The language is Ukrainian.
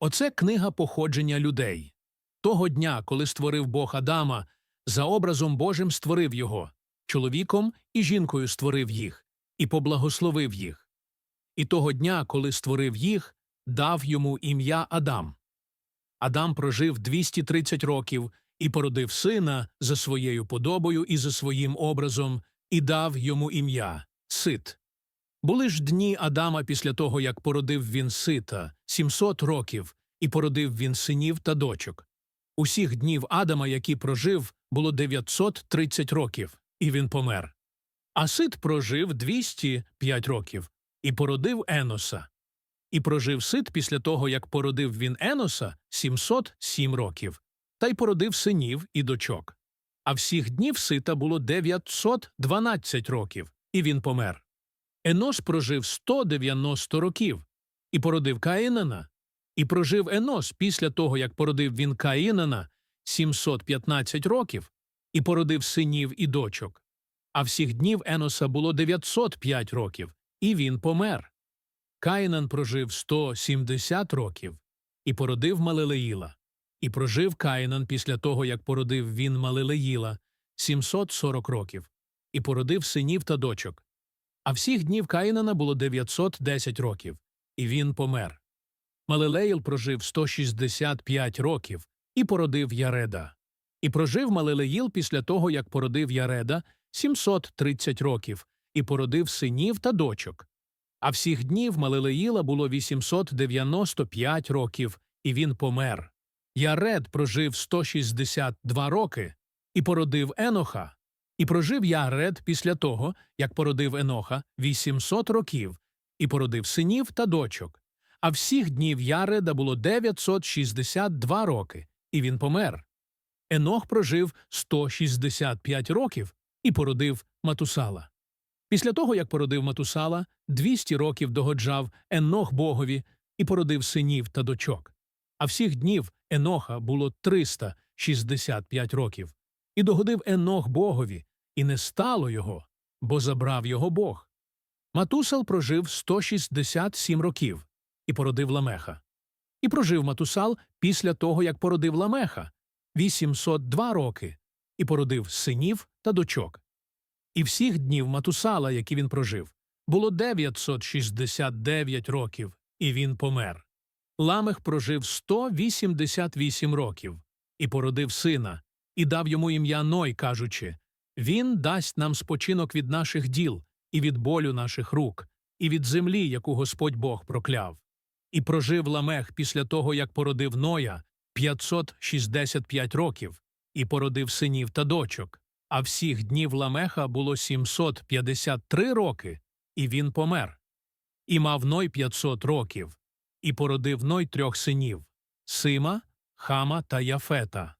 Оце книга походження людей. Того дня, коли створив Бог Адама, за образом Божим створив його, чоловіком і жінкою створив їх, і поблагословив їх. І того дня, коли створив їх, дав йому ім'я Адам. Адам прожив 230 років і породив сина за своєю подобою і за своїм образом, і дав йому ім'я Сит. Були ж дні Адама після того, як породив він сита, 700 років, і породив він синів та дочок. Усіх днів Адама, які прожив, було 930 років, і він помер. А сит прожив 205 років і породив Еноса. І прожив сит після того, як породив він Еноса 707 років, та й породив синів і дочок. А всіх днів сита було 912 років, і він помер. Енос прожив 190 років і породив Каїнана. І прожив Енос після того, як породив він Каїнана 715 років і породив синів і дочок. А всіх днів Еноса було 905 років, і він помер. Каїнан прожив 170 років і породив Малилеїла. І прожив Каїнан після того, як породив він Малилеїла 740 років, і породив синів та дочок. А всіх днів Каїнана було 910 років, і він помер. Малилеїл прожив 165 років і породив Яреда. І прожив Малилеїл після того, як породив Яреда 730 років, і породив синів та дочок. А всіх днів Малилеїла було 895 років, і він помер. Яред прожив 162 роки і породив Еноха. І прожив Яред після того, як породив Еноха 800 років, і породив синів та дочок. А всіх днів Яреда було 962 роки, і він помер. Енох прожив 165 років і породив Матусала. Після того, як породив Матусала, 200 років догоджав Енох Богові і породив синів та дочок. А всіх днів Еноха було 365 років. І догодив Енох Богові, і не стало його, бо забрав його Бог. Матусал прожив 167 років і породив Ламеха. І прожив Матусал після того, як породив Ламеха 802 роки, і породив синів та дочок. І всіх днів Матусала, які він прожив, було 969 років, і він помер. Ламех прожив 188 років і породив сина, і дав йому ім'я Ной, кажучи Він дасть нам спочинок від наших діл, і від болю наших рук, і від землі, яку Господь Бог прокляв. І прожив Ламех після того, як породив Ноя 565 років, і породив синів та дочок. А всіх днів Ламеха було 753 роки, і він помер. І мав Ной 500 років, і породив Ной трьох синів Сима, Хама та Яфета.